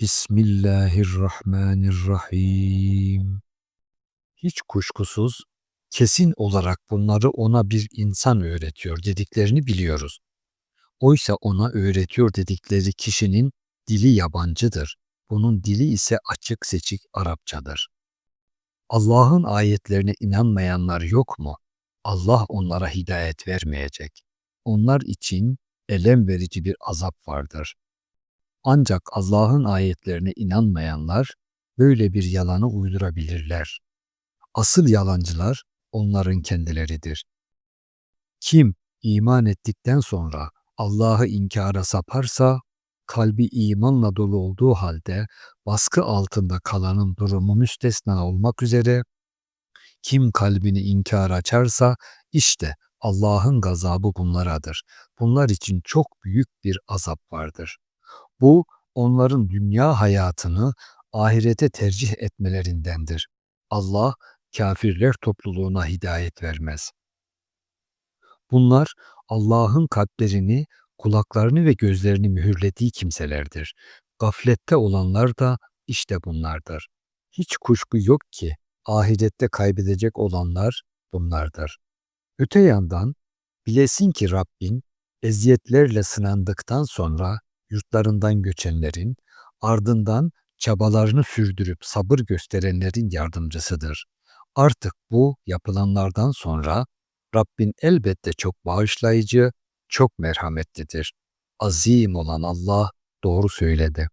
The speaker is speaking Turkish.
Bismillahirrahmanirrahim. Hiç kuşkusuz kesin olarak bunları ona bir insan öğretiyor dediklerini biliyoruz. Oysa ona öğretiyor dedikleri kişinin dili yabancıdır. Bunun dili ise açık seçik Arapçadır. Allah'ın ayetlerine inanmayanlar yok mu? Allah onlara hidayet vermeyecek. Onlar için elem verici bir azap vardır. Ancak Allah'ın ayetlerine inanmayanlar böyle bir yalanı uydurabilirler. Asıl yalancılar onların kendileridir. Kim iman ettikten sonra Allah'ı inkara saparsa, kalbi imanla dolu olduğu halde baskı altında kalanın durumu müstesna olmak üzere, kim kalbini inkar açarsa işte Allah'ın gazabı bunlaradır. Bunlar için çok büyük bir azap vardır. Bu onların dünya hayatını ahirete tercih etmelerindendir. Allah kafirler topluluğuna hidayet vermez. Bunlar Allah'ın kalplerini, kulaklarını ve gözlerini mühürlediği kimselerdir. Gaflette olanlar da işte bunlardır. Hiç kuşku yok ki ahirette kaybedecek olanlar bunlardır. Öte yandan bilesin ki Rabbin eziyetlerle sınandıktan sonra yurtlarından göçenlerin, ardından çabalarını sürdürüp sabır gösterenlerin yardımcısıdır. Artık bu yapılanlardan sonra Rabbin elbette çok bağışlayıcı, çok merhametlidir. Azim olan Allah doğru söyledi.